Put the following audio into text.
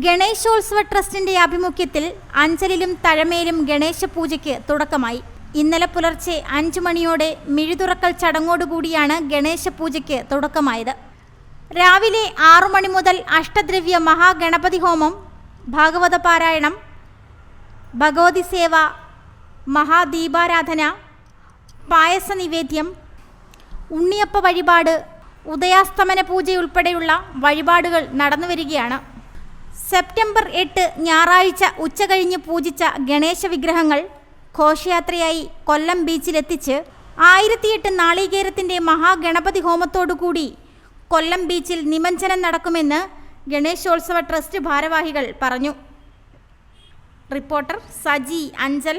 ഗണേശോത്സവ ട്രസ്റ്റിന്റെ ആഭിമുഖ്യത്തിൽ അഞ്ചലിലും തഴമേലും ഗണേശ പൂജയ്ക്ക് തുടക്കമായി. ഇന്നലെ പുലർച്ചെ അഞ്ചു മണിയോടെ മിഴിതുറക്കൽ ചടങ്ങോടുകൂടിയാണ് ഗണേശ പൂജയ്ക്ക് തുടക്കമായത്. രാവിലെ ആറു മണി മുതൽ അഷ്ടദ്രവ്യ മഹാഗണപതി ഹോമം ഭാഗവത പാരായണം ഭഗവതി സേവ മഹാദീപാരാധന പായസ നിവേദ്യം ഉണ്ണിയപ്പ വഴിപാട് ഉദയാസ്തമന പൂജയുൾപ്പെടെയുള്ള വഴിപാടുകൾ നടന്നു വരികയാണ് സെപ്റ്റംബർ എട്ട് ഞായറാഴ്ച ഉച്ചകഴിഞ്ഞ് പൂജിച്ച ഗണേശ വിഗ്രഹങ്ങൾ ഘോഷയാത്രയായി കൊല്ലം ബീച്ചിലെത്തിച്ച് ആയിരത്തിയെട്ട് നാളികേരത്തിന്റെ മഹാഗണപതി ഹോമത്തോടുകൂടി കൊല്ലം ബീച്ചിൽ നിമഞ്ജനം നടക്കുമെന്ന് ഗണേശോത്സവ ട്രസ്റ്റ് ഭാരവാഹികൾ പറഞ്ഞു. റിപ്പോർട്ടർ സജി അഞ്ചൽ.